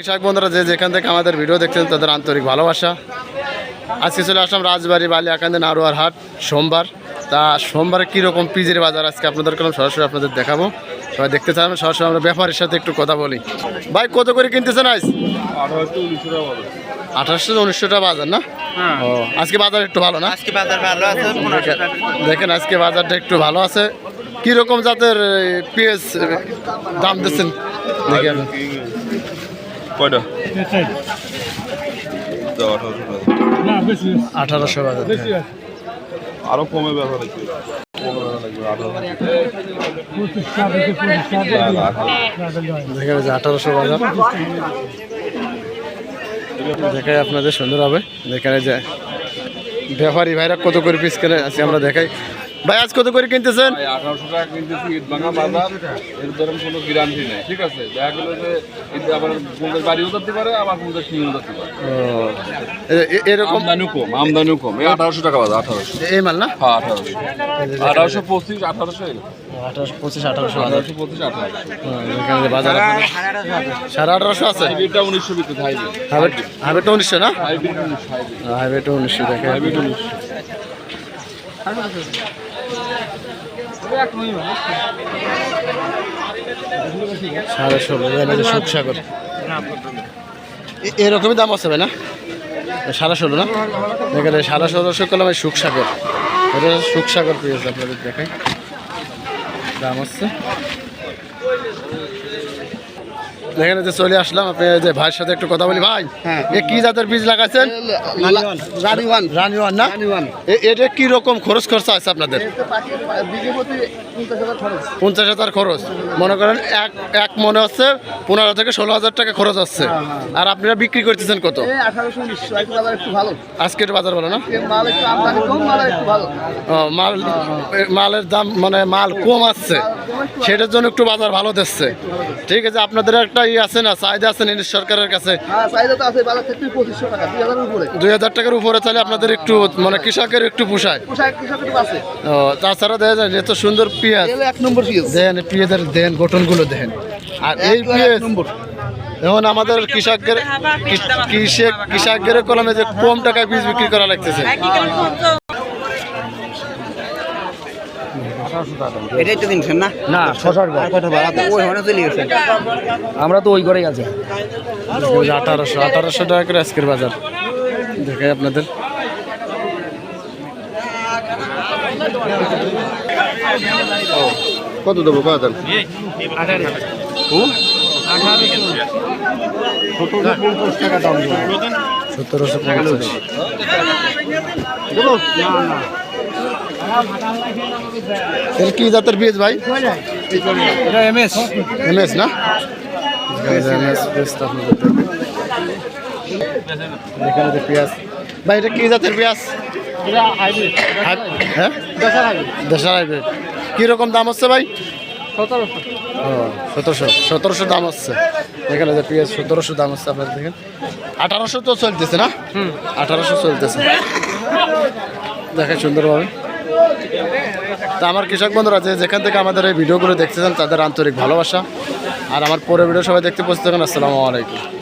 কৃষক বন্ধুরা যে যেখান থেকে আমাদের ভিডিও দেখছেন তাদের আন্তরিক ভালোবাসা। আজকে চলে আসলাম রাজবাড়ি বালি আকান্দি নারোয়ার হাট সোমবার। তা সোমবারে কীরকম পিজের বাজার আজকে আপনাদের কোনো সরাসরি আপনাদের দেখাবো। সবাই দেখতে চান সরাসরি আমরা ব্যাপারের সাথে একটু কথা বলি। ভাই কত করে কিনতেছেন আজ? আঠাশশো উনিশশো টাকা বাজার না? ও আজকে বাজার একটু ভালো না? আজকে বাজার ভালো আছে দেখেন আজকে বাজারটা একটু ভালো আছে। কীরকম জাতের পেঁয়াজ দাম দিচ্ছেন? দেখি। কয়টা? আঠারোশো। বাজার আরও কমে ব্যবহার আছে আঠারোশো। দেখা যাচ্ছে আঠারোশো বাজার দেখাই আপনাদের সুন্দর হবে। দেখায় যে ব্যাপারী ভাইরা কত করে পিস কেনে আজকে আমরা দেখাই। ভাই আজ কত করে কিনতেছেন? ভাই, আঠারোশো টাকা কিনতেছি ইট ভাঙা বাজার। এর ধরেন কোনো গ্যারান্টি নেই ঠিক আছে? দেখা গেলো যে ঈদ আবার কোনদের বাড়িও ধরতে পারে আবার কোনদের সিঁড়িও ধরতে পারে। ও, এ- এ- এরকম আমদানিও কম আমদানিও কম। এই আঠারোশো টাকা বাজার আঠারোশো। এই মাল না? হ্যাঁ আঠারোশো। আঠারোশো পঁচিশ আঠারোশো আঠারোশো পঁচিশ আঠারোশো আঠারোশো পঁচিশ আঠারোশো। এখানে যে বাজার সাড়ে আঠারোশো আছে? হাইব্রিডটা উনিশশো ভিতরে হাইব্রিড। হাইব্রিড হাইব্রিডটা উনিশশো না? হাইব্রিড উনিশশো হাইব্রিডটা উনিশশো দেখে হাইব্রিড উনিশশো। সাড়ে ষোলো সুখসাগর। এরকমই দাম আছে ভাই, না? সারা ষোলো, না? এখানে সাড়ে ষোলোশো কলমে সুখসাগর। এটা সুখসাগর পেয়েছে আপনাদের দেখাই। দাম হচ্ছে এখানে যে চলে আসলাম আপনি যে ভাইয়ের সাথে একটু কথা বলি। ভাই এ কি জাতের বীজ লাগাইছেন? রানিওয়ান রানিওয়ান না? এটা কি রকম খরচ খরচা আছে আপনাদের? পঞ্চাশ হাজার খরচ। মনে করেন এক এক মনে হচ্ছে পনেরো থেকে ষোলো হাজার টাকা খরচ হচ্ছে আর আপনারা বিক্রি করতেছেন কত? বাজার ভালো। আজকের বাজার বলো না? মাল ভালো। মালের দাম মানে মাল কম আসছে সেটার জন্য একটু বাজার ভালো দিচ্ছে। ঠিক আছে আপনাদের একটা ই আছে না চাহিদা আছে নিজ সরকারের কাছে? হ্যাঁ দুই হাজার টাকার উপরে তাহলে আপনাদের একটু মানে কৃষকের একটু পোষায়। ও, তাছাড়া দেখা যায় এত সুন্দর পেঁয়াজ। এক নম্বর দেন পেঁয়াজের দেন গঠনগুলো দেন। আর এই পেঁয়াজ এখন আমাদের কৃষকদের কৃষক কৃষকদের কলমে যে কম টাকায় বীজ বিক্রি করা লাগতেছে। এটাই তো কিনছেন না? না ছশোর ঘর। ওই হনে চলে গেছেন আমরা তো ওই ঘরেই আছি। আঠারোশো আঠারোশো টাকা করে আজকের বাজার। দেখে আপনাদের। কত দেবো? বাজার সতেরোশো পঞ্চাশ। এর কি জাতের বীজ ভাই? এটা এমএস এমএস না? এমএস বীজ তো এখানে যে পেঁয়াজ। ভাই এটা কি জাতের পেঁয়াজ? হ্যাঁ? দেশার হাইব্রিড কীরকম দাম হচ্ছে ভাই? সতেরোশো। সতেরোশো। দাম হচ্ছে। এখানে যে পেঁয়াজ সতেরোশো দাম হচ্ছে আপনার দেখেন। আঠারোশো তো চলতেছে না? আঠারোশো চলতেছে। দেখেন সুন্দরভাবে। তা আমার কৃষক বন্ধুরা যে যেখান থেকে আমাদের এই ভিডিওগুলো দেখতেছেন তাদের আন্তরিক ভালোবাসা। আর আমার পরে ভিডিও সবাই দেখতে পৌঁছে থাকেন। আসসালামু আলাইকুম।